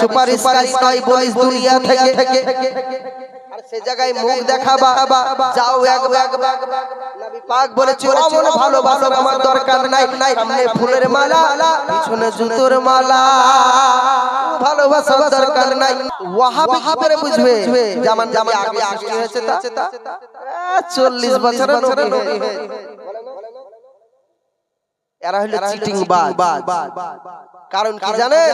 সুপারিশ থেকে। আর সে জায়গায় দেখাবা। যাও বলেছে অমন ভালোবাসা আমার দরকার ফুলের মালা, পিছনে জুতোর মালা। ভালোবাসা দরকার নাই। ওয়াহাবি কি করে বুঝবে? জামান জামান আগে সৃষ্টি হয়েছে তা? চল্লিশ বছরের নবী। হয়ে এরা হলো চিটিং বাজ কারণ কি জানেন?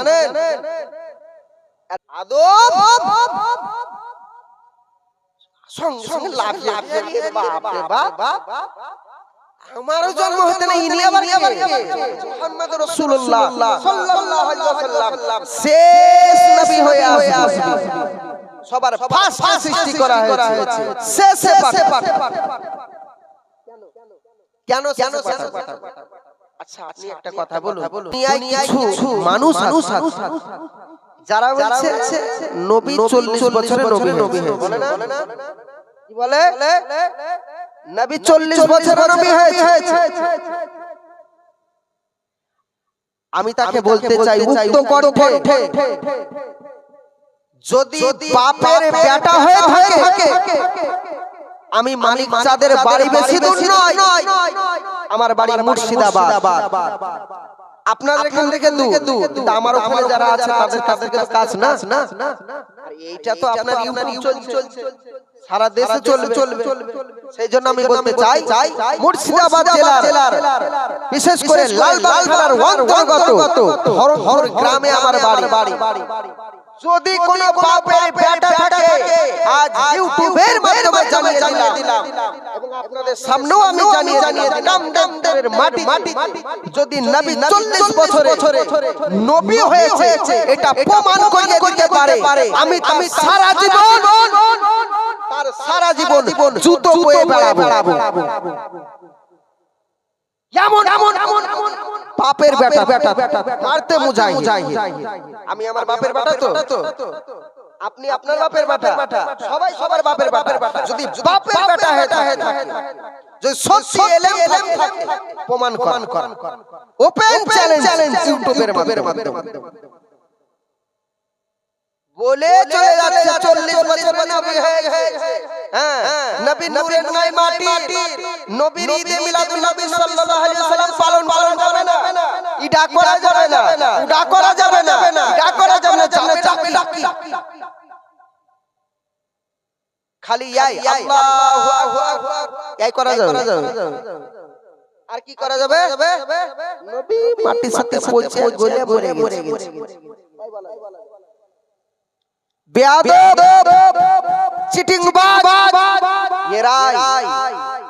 আদব! সঙ্গে সঙ্গে লাফিয়ে লাফিয়ে বাপ বাপ। আমারও জন্ম হতে না ইনি আবার কে? মুহাম্মদ রাসূলুল্লাহ সাল্লাল্লাহু আলাইহি ওয়াসাল্লাম। শেষ নবী হয়ে আসবে। সবার ফার্স্ট সৃষ্টি করা হয়েছে। শেষে পাঠাবে কেন কেন আচ্ছা আপনি একটা কথা বলুন। কিছু মানুষ আছে। যারা বলছে নবী 40 বছরের নবী নবী বলে না? কি বলে? নবী 40 বছরের নবী হয়েছে। আমি তাকে বলতে চাই উক্ত কণ্ঠে। যদি বাপের বেটা হয়ে থাকে আমি মালিক চাঁদের বাড়ি বেশি দূর নয়। আমার বাড়ি মুর্শিদাবাদ। আপনাদের এখান থেকে আমার ওখানে যারা আছে তাদের তো কাজ না? এইটা তো আপনার চলছে। সারা দেশে চলবে চলবে। সেই জন্য আমি বলতে চাই মুর্শিদাবাদ জেলার বিশেষ করে লালবাগ থানার অন্তর্গত হরহর গ্রামে আমার বাড়ি। যদি কোন বাপের বেটা থাকে আজ ইউটিউবের মাধ্যমে জানিয়ে দিলাম। এবং আপনাদের সামনেও আমি জানিয়ে জানিয়ে দিলাম। দেবের মাটি। মাটি। যদি নবী 40 বছরে নবী হয়েছে এটা প্রমাণ করিয়ে দিতে পারে। আমি আমি সারা জীবন সারা জীবন জুতো বয়ে বেড়াবো। এমন এমন এমন বাপের বেটা বেটা মারতে মুজাই আমি আমার বাপের বেটা তো। আপনি আপনার বাপের বেটা। সবাই সবার বাপের বেটা। যদি বাপের বেটা হয়ে থাকে যদি সত্যি এলেম এলেম থাকে প্রমাণ কর। ওপেন চ্যালেঞ্জ ইউটিউবের মাধ্যমে। বলে চলে যাচ্ছে চল্লিশ বছর নবী হয়ে গেছে নবী নূরের নাই মাটি নবীর ঈদে মিলাদুন নবী সাল্লাল্লাহু আলাইহি ওয়াসাল্লাম পালন পালন যাবে না। ইডা করা যাবে না। ইডা করা যাবে না। ইডা করা যাবে না। যাবে ডাকি খালি ইয়াই আল্লাহু আকবার। ইয়াই করা যাবে। আর কি করা যাবে? নবী মাটির সাথে পৌঁছে গলে গেছে।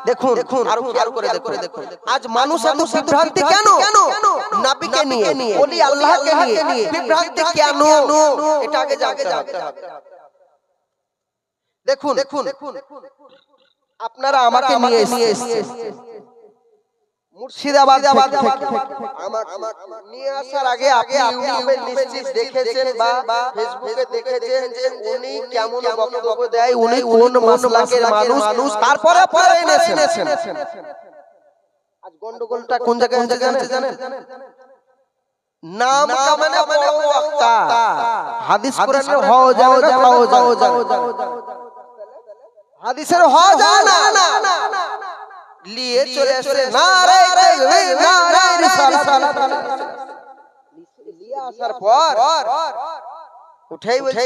দেখুন দেখুন করে দেখুন। দেখুন। আজ মানুষ এত বিভ্রান্তি কেন? নবীকে নিয়ে। ওলি আল্লাহকে নিয়ে। বিভ্রান্তি কেন? এটা আগে জানতে হবে। দেখুন দেখুন আপনারা আমাকে নিয়ে এসেছেন। মুর্শিদাবাদ আমার নিয়ে আসার আগে আগে ইউটিউবে নিশ্চিত দেখেছেন বা ফেসবুকে দেখেছেন যে উনি কেমন বক্তব্য দেয় উনি কোন মাসলাকের মানুষ তারপরে পরে এনেছেন। আজ গন্ডগোলটা কোন জায়গায় কোন জায়গায় জানেন? নাম কা বড় ওয়াক্তা হাদিস কোরআনের হও যাও যাও যাও যাও হাদিসের হও যাও না। লিয়ে চলে আসে নারে তাকবীর নারে রিসালাত লিয়ে আসার পর উঠেই বলছে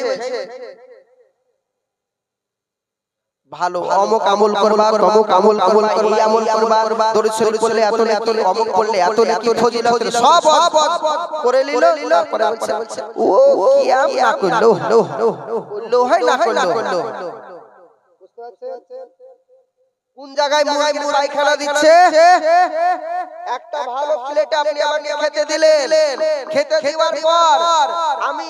ভালো অমুক আমল করবা অমুক আমল আমল করবা এই আমল করবা দরুদ শরীফ পড়লে এত এত অমুক পড়লে এত কি ফজিলত সব করে নিল তারপরে বলছে ও কি না করল লো হয় না করল। বুঝতে পারছেন? কোন জায়গায় মুরাই মুরাই খানা দিচ্ছে? একটা ভালো প্লেটে আপনি আমাকে খেতে দিলেন। খেতে দেওয়ার পর আমি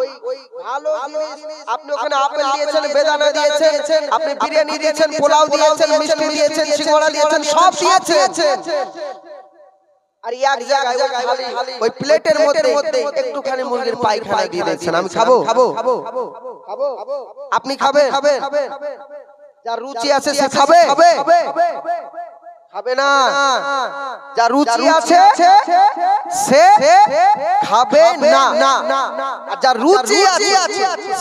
ওই ওই ভালো জিনিস আপনি ওখানে আপেল দিয়েছেন বেদানা দিয়েছেন আপনি বিরিয়ানি দিয়েছেন পোলাও দিয়েছেন মিষ্টি দিয়েছেন সিঙ্গাড়া দিয়েছেন সব দিয়েছেন। আর এক জায়গায় ওই খালি ওই প্লেটের মধ্যে একটুখানি মুরগির পায়খানা দিয়ে দিয়েছেন। আমি খাব? খাব? খাব। আপনি খাবেন? যার রুচি আছে সে খাবে। খাবে। না। যা রুচি আছে সে খাবে না। আর যা রুচি আছে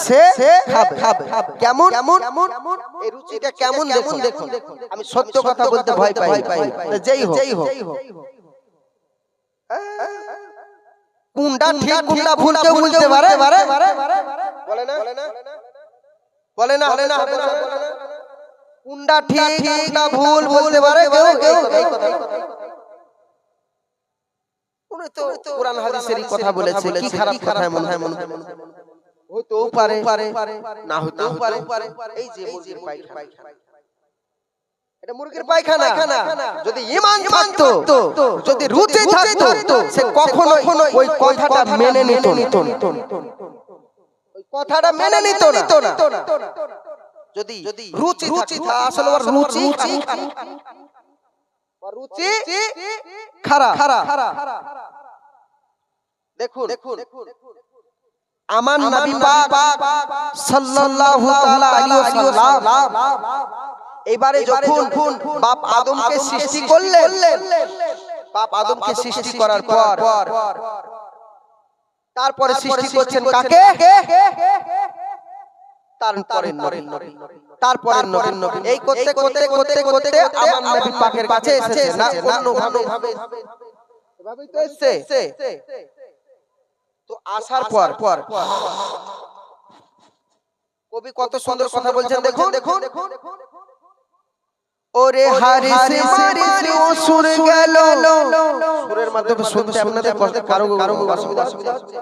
সে খাবে। কেমন? কেমন? এই রুচিটা কেমন দেখুন? দেখুন। আমি সত্য কথা বলতে ভয় পাই যেই হোক। যেই হোক। কোনটা ঠিক কোনটা ভুল কেউ বলতে পারে। বলে না? বলে না? বলে না? কোনটা ঠিক কোনটা ভুল বলতে পারে কেউ কেউ উনি তো কোরআন হাদিসেরই কথা বলেছে কি খারাপ কথা মনে হয় মনে হতেও পারে না হতেও পারে এই যে মুরগির পায়খানা। এটা মুরগির পায়খানা। যদি ইমান থাকতো যদি রুচি থাকতো সে কখনো ওই কথাটা মেনে নিত ওই কথাটা মেনে নিত না। যদি রুচি রুচি আসলে ওর রুচি রুচি। খারাপ। খারাপ। দেখুন দেখুন। আমার নবী পাক সাল্লাল্লাহু তাআলা আলাইহি ওয়াসাল্লাম। এবারে যখন বাপ আদমকে সৃষ্টি করলেন বাপ আদমকে সৃষ্টি করার পর তারপরে সৃষ্টি করছেন কাকে? তারপরে নবী। তারপরে নবী। এই করতে করতে করতে করতে আমার নবী পাকের কাছে এসেছে না? অন্য ভাবে এভাবেই তো এসেছে। তো আসার পর পর। কবি কত সুন্দর কথা বলছেন দেখুন। দেখুন। ওরে হারিস মারিস গেল। সুরের মাধ্যমে শুনতে আপনাদের কারও কারও অসুবিধা অসুবিধা হচ্ছে?